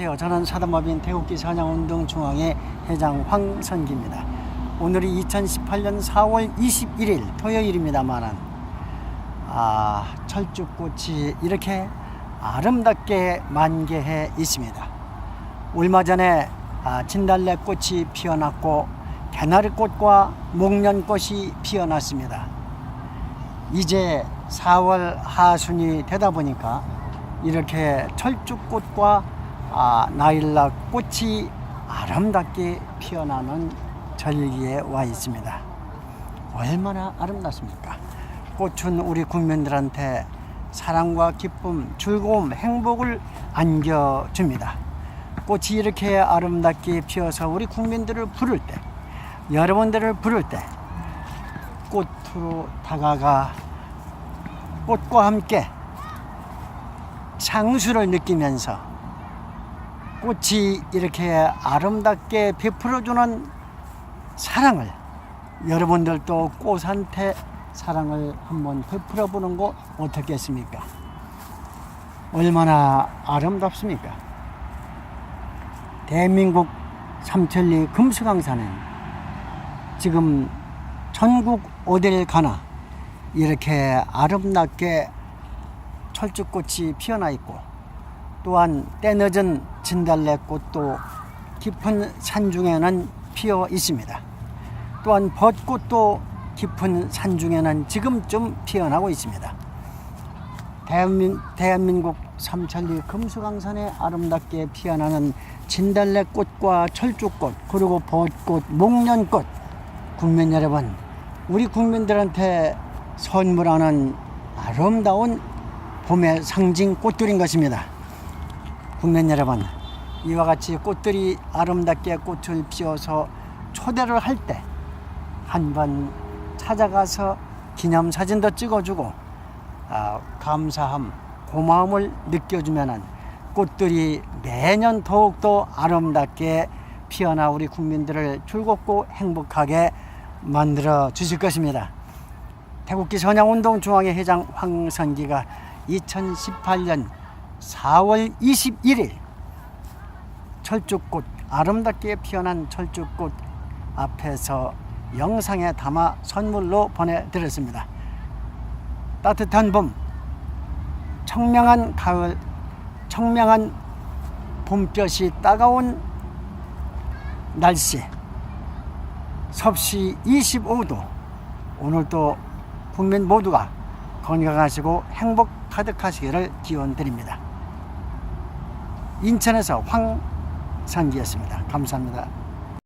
안녕하세요. 저는 사단법인 태국기 사냥운동 중앙회 회장 황선기입니다. 오늘이 2018년 4월 21일 토요일입니다만은 아, 철쭉꽃이 이렇게 아름답게 만개해 있습니다. 얼마 전에 아, 진달래꽃이 피어났고 개나리꽃과 목련꽃이 피어났습니다. 이제 4월 하순이 되다 보니까 이렇게 철쭉꽃과 아, 나일락 꽃이 아름답게 피어나는 절기에 와 있습니다. 얼마나 아름답습니까? 꽃은 우리 국민들한테 사랑과 기쁨, 즐거움, 행복을 안겨줍니다. 꽃이 이렇게 아름답게 피어서 우리 국민들을 부를 때, 여러분들을 부를 때, 꽃으로 다가가 꽃과 함께 장수를 느끼면서 꽃이 이렇게 아름답게 베풀어주는 사랑을 여러분들도 꽃한테 사랑을 한번 베풀어 보는 거 어떻겠습니까? 얼마나 아름답습니까? 대한민국 삼천리 금수강산은 지금 전국 어딜 가나 이렇게 아름답게 철쭉꽃이 피어나 있고 또한 때늦은 진달래꽃도 깊은 산중에는 피어 있습니다. 또한 벚꽃도 깊은 산중에는 지금쯤 피어나고 있습니다. 대한민, 대한민국 삼천리 금수강산에 아름답게 피어나는 진달래꽃과 철쭉꽃 그리고 벚꽃, 목련꽃 국민 여러분 우리 국민들한테 선물하는 아름다운 봄의 상징 꽃들인 것입니다. 국민 여러분, 이와 같이 꽃들이 아름답게 꽃을 피워서 초대를 할 때 한 번 찾아가서 기념 사진도 찍어주고 아, 감사함, 고마움을 느껴주면은 꽃들이 매년 더욱더 아름답게 피어나 우리 국민들을 즐겁고 행복하게 만들어 주실 것입니다. 태국기 선양운동 중앙회 회장 황선기가 2018년 4월 21일 철쭉꽃 아름답게 피어난 철쭉꽃 앞에서 영상에 담아 선물로 보내드렸습니다. 따뜻한 봄, 청명한 가을, 청명한 봄볕이 따가운 날씨, 섭씨 25도. 오늘도 국민 모두가 건강하시고 행복 가득하시기를 기원 드립니다. 인천에서 황상기였습니다. 감사합니다.